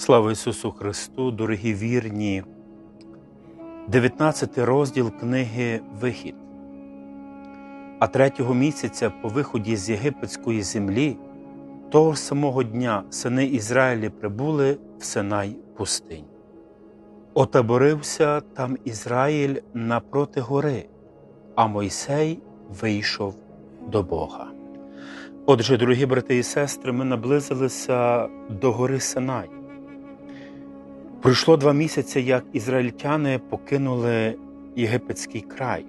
Слава Ісусу Христу, дорогі вірні, 19 розділ книги Вихід. А третього місяця по виході з єгипетської землі, того самого дня сини Ізраїлі прибули в Синай пустинь. Отаборився там Ізраїль напроти гори, а Мойсей вийшов до Бога. Отже, дорогі брати і сестри, ми наблизилися до гори Синай. Пройшло два місяці, як ізраїльтяни покинули єгипетський край.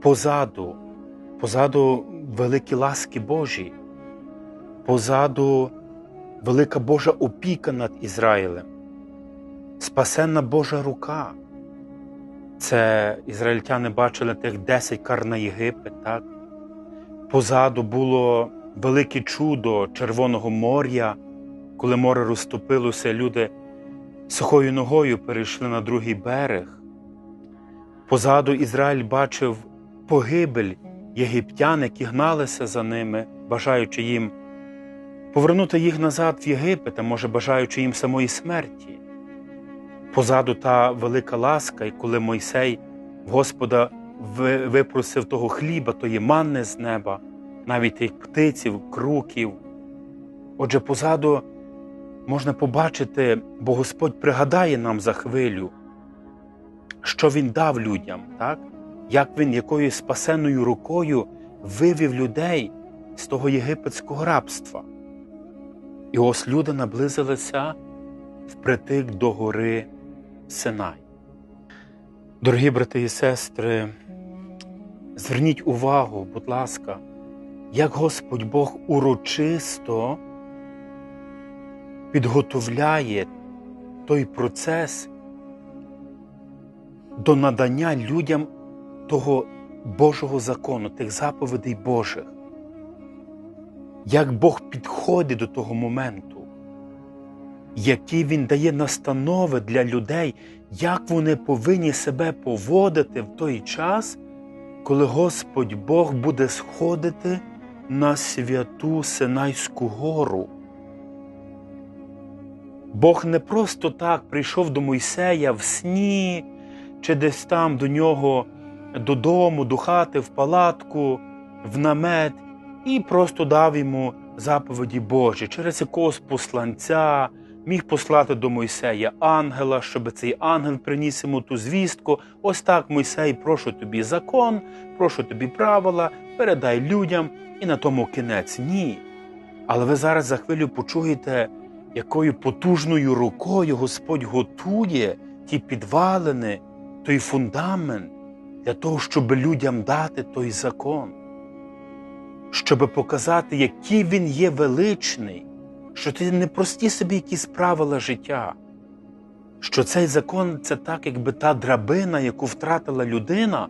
Позаду, позаду великі ласки Божі, позаду велика Божа опіка над Ізраїлем, спасенна Божа рука. Це ізраїльтяни бачили тих 10 кар на Єгипет. так? Позаду було велике чудо Червоного моря, коли море розтопилося, люди сухою ногою перейшли на другий берег. Позаду Ізраїль бачив погибель єгиптян, які гналися за ними, бажаючи їм повернути їх назад в Єгипет, а може, бажаючи їм самої смерті. Позаду та велика ласка, і коли Мойсей в Господа випросив того хліба, тої манни з неба, навіть тих птиців, круків. Отже, позаду можна побачити, бо Господь пригадає нам за хвилю, що Він дав людям, так? як Він якою спасенною рукою вивів людей з того єгипетського рабства. І ось люди наблизилися впритик до гори Синай. Дорогі брати і сестри, зверніть увагу, будь ласка, як Господь Бог урочисто підготовляє той процес до надання людям того Божого закону, тих заповідей Божих. Як Бог підходить до того моменту, які Він дає настанови для людей, як вони повинні себе поводити в той час, коли Господь Бог буде сходити на святу Синайську гору. Бог не просто так прийшов до Мойсея в сні, чи десь там до нього додому, до хати, в палатку, в намет, і просто дав йому заповіді Божі через якогось посланця, міг послати до Мойсея ангела, щоб цей ангел приніс йому ту звістку. Ось так, Мойсей, прошу тобі закон, прошу тобі правила, передай людям і на тому кінець. Ні. Але ви зараз за хвилю почуєте якою потужною рукою Господь готує ті підвалини, той фундамент для того, щоб людям дати той закон, щоб показати, який він є величний, що це не прості собі якісь правила життя, що цей закон це так, якби та драбина, яку втратила людина,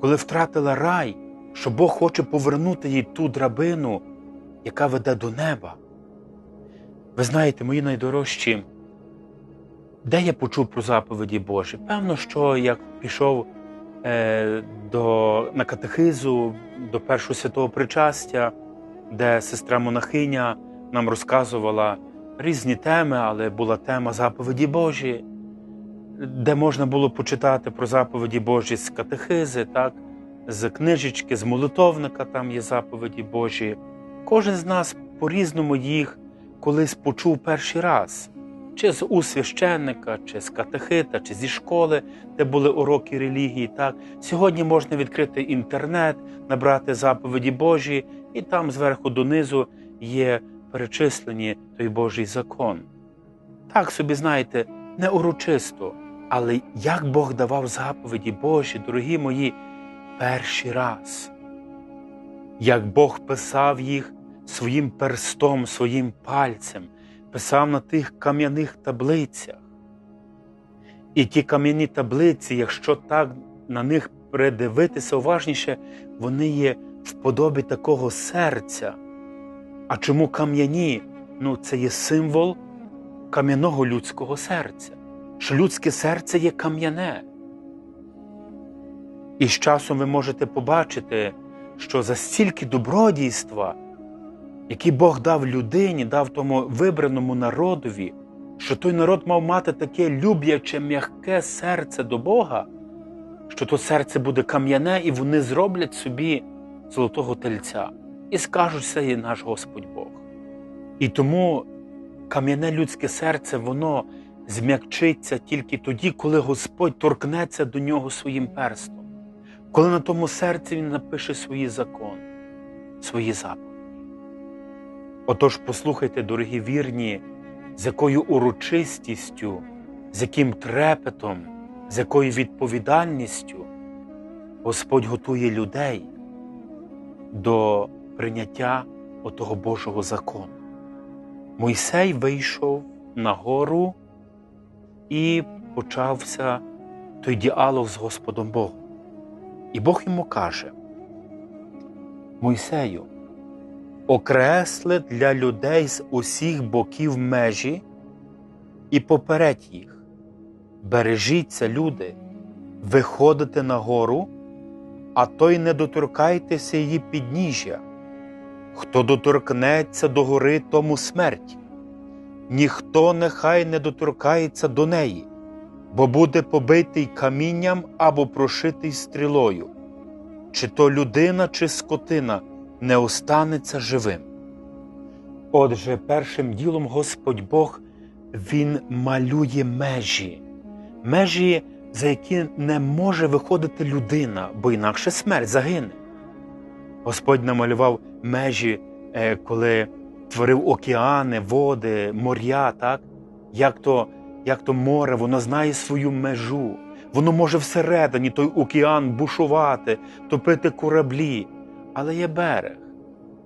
коли втратила рай, що Бог хоче повернути їй ту драбину, яка веде до неба. Ви знаєте, мої найдорожчі, де я почув про заповіді Божі? Певно, що як пішов е, до, на катехизу до першого святого причастя, де сестра монахиня нам розказувала різні теми, але була тема заповіді Божі, де можна було почитати про заповіді Божі з катехизи, так, з книжечки, з молитовника там є заповіді Божі. Кожен з нас по-різному їх колись почув перший раз, чи з у священника, чи з катехита, чи зі школи, де були уроки релігії. Так сьогодні можна відкрити інтернет, набрати заповіді Божі, і там зверху донизу є перечислені той Божий закон. Так собі знаєте, не урочисто, але як Бог давав заповіді Божі, дорогі мої, перший раз, як Бог писав їх своїм перстом, своїм пальцем, писав на тих кам'яних таблицях. І ті кам'яні таблиці, якщо так на них придивитися уважніше, вони є в подобі такого серця. А чому кам'яні? Ну, це є символ кам'яного людського серця, що людське серце є кам'яне. І з часом ви можете побачити, що за стільки добродійства, які Бог дав людині, дав тому вибраному народові, що той народ мав мати таке любляче, м'яке серце до Бога, що то серце буде кам'яне, і вони зроблять собі золотого тельця і скажуть, це є наш Господь Бог. І тому кам'яне людське серце, воно зм'якчиться тільки тоді, коли Господь торкнеться до нього своїм перстом, коли на тому серці Він напише свої закони, свої заповіді. Отож, послухайте, дорогі вірні, з якою урочистістю, з яким трепетом, з якою відповідальністю Господь готує людей до прийняття отого Божого закону. Мойсей вийшов на гору і почався той діалог з Господом Богом. І Бог йому каже: Мойсею, окресли для людей з усіх боків межі і попередь їх. Бережіться, люди, виходите на гору, а то й не доторкайтеся її підніжжя. Хто доторкнеться до гори, тому смерть. Ніхто нехай не доторкається до неї, бо буде побитий камінням або прошитий стрілою. Чи то людина, чи скотина не останеться живим. Отже, першим ділом Господь Бог Він малює межі, межі, за які не може виходити людина, бо інакше смерть загине. Господь намалював межі, е, коли творив океани, води, моря, так? Як то, як то море, воно знає свою межу. Воно може всередині той океан бушувати, топити кораблі, але є берег.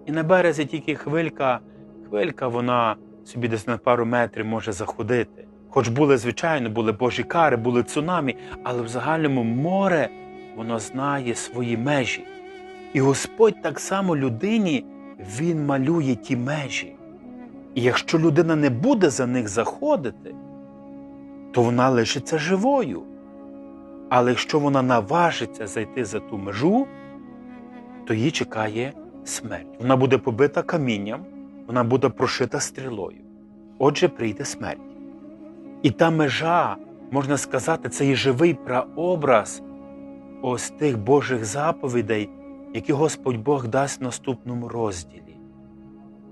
І на березі тільки хвилька, хвилька вона собі десь на пару метрів може заходити. Хоч були, звичайно, були божі кари, були цунамі, але в загальному море воно знає свої межі. І Господь так само людині Він малює ті межі. І якщо людина не буде за них заходити, то вона лишиться живою. Але якщо вона наважиться зайти за ту межу, то її чекає смерть. Вона буде побита камінням, вона буде прошита стрілою. Отже, прийде смерть. І та межа, можна сказати, це є живий прообраз ось тих Божих заповідей, які Господь Бог дасть в наступному розділі.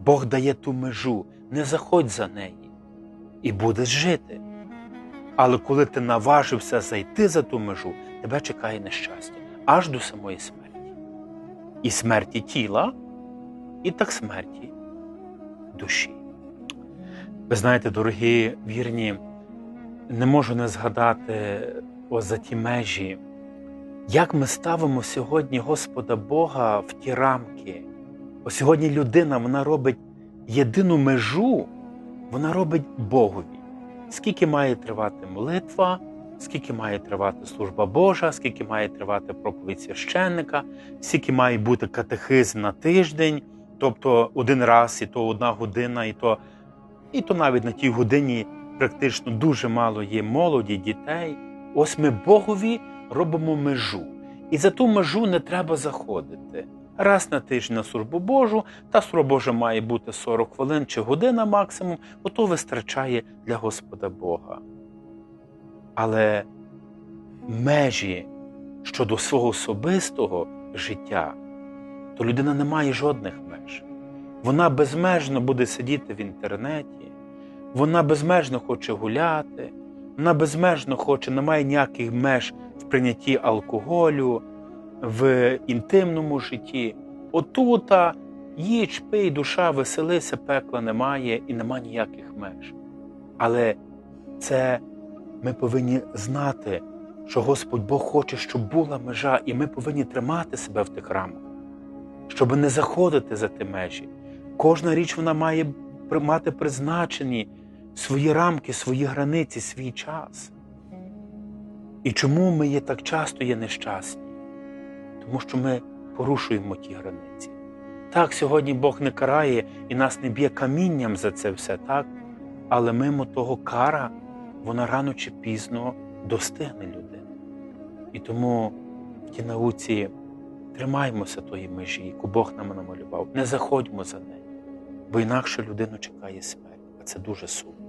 Бог дає ту межу, не заходь за неї, і будеш жити. Але коли ти наважився зайти за ту межу, тебе чекає нещастя аж до самої смерті. І смерті тіла, і так смерті душі. Ви знаєте, дорогі вірні, не можу не згадати ось за ті межі, як ми ставимо сьогодні Господа Бога в ті рамки. Ось сьогодні людина вона робить єдину межу, вона робить Богові. Скільки має тривати молитва, скільки має тривати служба Божа, скільки має тривати проповідь священника, скільки має бути катехизм на тиждень, тобто один раз, і то одна година, і то, і то навіть на тій годині практично дуже мало є молоді, дітей. Ось ми Богові робимо межу. І за ту межу не треба заходити. Раз на тиждень на службу Божу, та служба Божа має бути 40 хвилин чи година максимум, ото вистачає для Господа Бога. Але межі щодо свого особистого життя, то людина не має жодних меж. Вона безмежно буде сидіти в інтернеті, вона безмежно хоче гуляти, вона безмежно хоче, не має ніяких меж в прийнятті алкоголю, в інтимному житті. Отута їж, пий, душа, веселися, пекла немає і нема ніяких меж. Але це ми повинні знати, що Господь Бог хоче, щоб була межа, і ми повинні тримати себе в тих рамках, щоб не заходити за ті межі. Кожна річ вона має мати призначені свої рамки, свої границі, свій час. І чому ми є так часто є нещасні? Тому що ми порушуємо ті границі. Так, сьогодні Бог не карає і нас не б'є камінням за це все, так? Але мимо того кара, вона рано чи пізно достигне людини. І тому в тій науці тримаймося тої межі, яку Бог нам намалював. Не заходьмо за нею, бо інакше людину чекає смерть, а це дуже сумно.